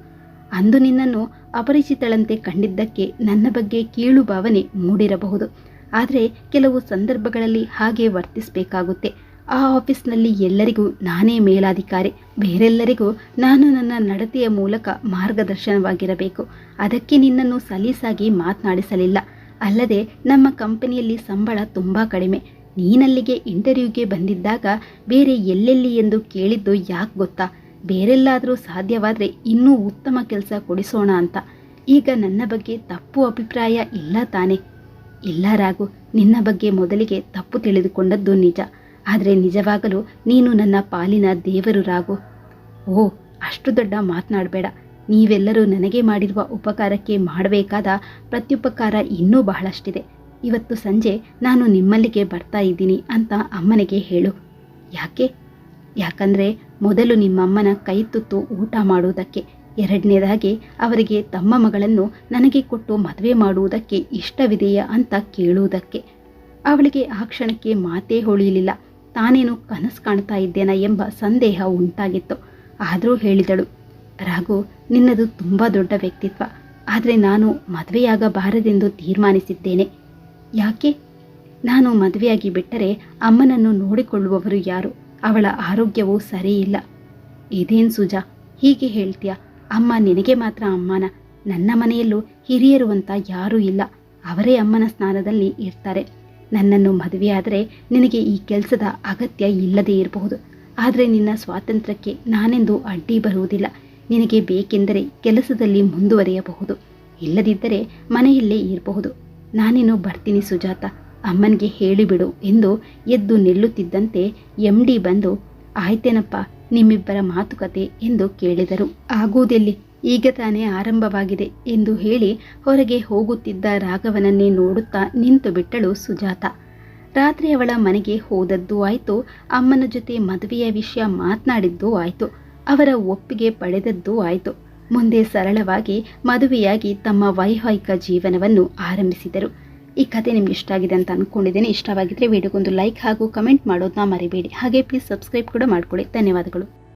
ಅಂದು ನಿನ್ನನ್ನು ಅಪರಿಚಿತಳಂತೆ ಕಂಡಿದ್ದಕ್ಕೆ ನನ್ನ ಬಗ್ಗೆ ಕೀಳು ಭಾವನೆ ಮೂಡಿರಬಹುದು. ಆದರೆ ಕೆಲವು ಸಂದರ್ಭಗಳಲ್ಲಿ ಹಾಗೆ ವರ್ತಿಸಬೇಕಾಗುತ್ತೆ. ಆ ಆಫೀಸ್ನಲ್ಲಿ ಎಲ್ಲರಿಗೂ ನಾನೇ ಮೇಲಾಧಿಕಾರಿ, ಬೇರೆಲ್ಲರಿಗೂ ನಾನು ನನ್ನ ನಡತೆಯ ಮೂಲಕ ಮಾರ್ಗದರ್ಶನವಾಗಿರಬೇಕು. ಅದಕ್ಕೆ ನಿನ್ನನ್ನು ಸಲೀಸಾಗಿ ಮಾತನಾಡಿಸಲಿಲ್ಲ. ಅಲ್ಲದೆ ನಮ್ಮ ಕಂಪನಿಯಲ್ಲಿ ಸಂಬಳ ತುಂಬ ಕಡಿಮೆ. ನೀನಲ್ಲಿಗೆ ಇಂಟರ್ವ್ಯೂಗೆ ಬಂದಿದ್ದಾಗ ಬೇರೆ ಎಲ್ಲೆಲ್ಲಿ ಎಂದು ಕೇಳಿದ್ದು ಯಾಕೆ ಗೊತ್ತಾ? ಬೇರೆಲ್ಲಾದರೂ ಸಾಧ್ಯವಾದರೆ ಇನ್ನೂ ಉತ್ತಮ ಕೆಲಸ ಕೊಡಿಸೋಣ ಅಂತ. ಈಗ ನನ್ನ ಬಗ್ಗೆ ತಪ್ಪು ಅಭಿಪ್ರಾಯ ಇಲ್ಲ ತಾನೆ? ಇಲ್ಲ ರಾಗು ನಿನ್ನ ಬಗ್ಗೆ ಮೊದಲಿಗೆ ತಪ್ಪು ತಿಳಿದುಕೊಂಡದ್ದು ನಿಜ. ಆದರೆ ನಿಜವಾಗಲೂ ನೀನು ನನ್ನ ಪಾಲಿನ ದೇವರು ರಾಗು ಓ, ಅಷ್ಟು ದೊಡ್ಡ ಮಾತನಾಡಬೇಡ. ನೀವೆಲ್ಲರೂ ನನಗೆ ಮಾಡಿರುವ ಉಪಕಾರಕ್ಕೆ ಮಾಡಬೇಕಾದ ಪ್ರತ್ಯುಪಕಾರ ಇನ್ನೂ ಬಹಳಷ್ಟಿದೆ. ಇವತ್ತು ಸಂಜೆ ನಾನು ನಿಮ್ಮಲ್ಲಿಗೆ ಬರ್ತಾ ಇದ್ದೀನಿ ಅಂತ ಅಮ್ಮನಿಗೆ ಹೇಳು. ಯಾಕೆ? ಯಾಕಂದರೆ ಮೊದಲು ನಿಮ್ಮಮ್ಮನ ಕೈ ತುತ್ತು ಊಟ ಮಾಡುವುದಕ್ಕೆ, ಎರಡನೇದಾಗಿ ಅವರಿಗೆ ತಮ್ಮ ಮಗಳನ್ನು ನನಗೆ ಕೊಟ್ಟು ಮದುವೆ ಮಾಡುವುದಕ್ಕೆ ಇಷ್ಟವಿದೆಯಾ ಅಂತ ಕೇಳುವುದಕ್ಕೆ. ಅವಳಿಗೆ ಆ ಕ್ಷಣಕ್ಕೆ ಮಾತೇ ಹೊಳಿಲಿಲ್ಲ. ತಾನೇನು ಕನಸು ಕಾಣ್ತಾ ಇದ್ದೇನಾ ಎಂಬ ಸಂದೇಹ ಉಂಟಾಗಿತ್ತು. ಆದರೂ ಹೇಳಿದಳು, ರಾಘು, ನಿನ್ನದು ತುಂಬ ದೊಡ್ಡ ವ್ಯಕ್ತಿತ್ವ. ಆದರೆ ನಾನು ಮದುವೆಯಾಗಬಾರದೆಂದು ತೀರ್ಮಾನಿಸಿದ್ದೇನೆ. ಯಾಕೆ? ನಾನು ಮದುವೆಯಾಗಿ ಬಿಟ್ಟರೆ ಅಮ್ಮನನ್ನು ನೋಡಿಕೊಳ್ಳುವವರು ಯಾರು? ಅವಳ ಆರೋಗ್ಯವು ಸರಿಯಿಲ್ಲ. ಇದೇನು ಸುಜಾ, ಹೀಗೆ ಹೇಳ್ತೀಯ? ಅಮ್ಮ ನಿನಗೆ ಮಾತ್ರ ಅಮ್ಮನ. ನನ್ನ ಮನೆಯಲ್ಲೂ ಹಿರಿಯರು ಅಂತ ಯಾರೂ ಇಲ್ಲ. ಅವರೇ ಅಮ್ಮನ ಸ್ನಾನದಲ್ಲಿ ಇರ್ತಾರೆ. ನನ್ನನ್ನು ಮದುವೆಯಾದರೆ ನಿನಗೆ ಈ ಕೆಲಸದ ಅಗತ್ಯ ಇಲ್ಲದೇ ಇರಬಹುದು. ಆದರೆ ನಿನ್ನ ಸ್ವಾತಂತ್ರ್ಯಕ್ಕೆ ನಾನೆಂದು ಅಡ್ಡಿ ಬರುವುದಿಲ್ಲ. ನಿನಗೆ ಬೇಕೆಂದರೆ ಕೆಲಸದಲ್ಲಿ ಮುಂದುವರಿಯಬಹುದು. ಇಲ್ಲದಿದ್ದರೆ ಮನೆಯಲ್ಲೇ ಇರಬಹುದು. ನಾನೇನು ಬರ್ತೀನಿ ಸುಜಾತ. ಅಮ್ಮನಿಗೆ ಹೇಳಿಬಿಡು ಎಂದು ಎದ್ದು ನಿಲ್ಲುತ್ತಿದ್ದಂತೆ ಎಂ ಡಿ ಬಂದು, ಆಯ್ತೇನಪ್ಪ, ನಿಮ್ಮಿಬ್ಬರ ಮಾತುಕತೆ ಎಂದು ಕೇಳಿದರು. ಆಗುವುದೆಲ್ಲಿ? ಈಗ ತಾನೇ ಆರಂಭವಾಗಿದೆ ಎಂದು ಹೇಳಿ ಹೊರಗೆ ಹೋಗುತ್ತಿದ್ದ ರಾಘವನನ್ನೇ ನೋಡುತ್ತಾ ನಿಂತು ಬಿಟ್ಟಳು ಸುಜಾತ. ರಾತ್ರಿ ಅವಳ ಮನೆಗೆ ಹೋದದ್ದು ಆಯಿತು, ಅಮ್ಮನ ಜೊತೆ ಮದುವೆಯ ವಿಷಯ ಮಾತನಾಡಿದ್ದು ಆಯಿತು, ಅವರ ಒಪ್ಪಿಗೆ ಪಡೆದದ್ದು ಆಯಿತು. ಮುಂದೆ ಸರಳವಾಗಿ ಮದುವೆಯಾಗಿ ತಮ್ಮ ವೈವಾಹಿಕ ಜೀವನವನ್ನು ಆರಂಭಿಸಿದರು. ಈ ಕತೆ ನಿಮ್ಗೆ ಇಷ್ಟ ಆಗಿದೆ ಅಂತ ಅಂದ್ಕೊಂಡಿದ್ದೇನೆ ಇಷ್ಟವಾಗಿದ್ದರೆ ವಿಡಿಯೋಗೊಂದು ಲೈಕ್ ಹಾಗೂ ಕಮೆಂಟ್ ಮಾಡೋದನ್ನ ಮರಿಬೇಡಿ. ಹಾಗೆ ಪ್ಲೀಸ್ ಸಬ್ಸ್ಕ್ರೈಬ್ ಕೂಡ ಮಾಡ್ಕೊಳ್ಳಿ. ಧನ್ಯವಾದಗಳು.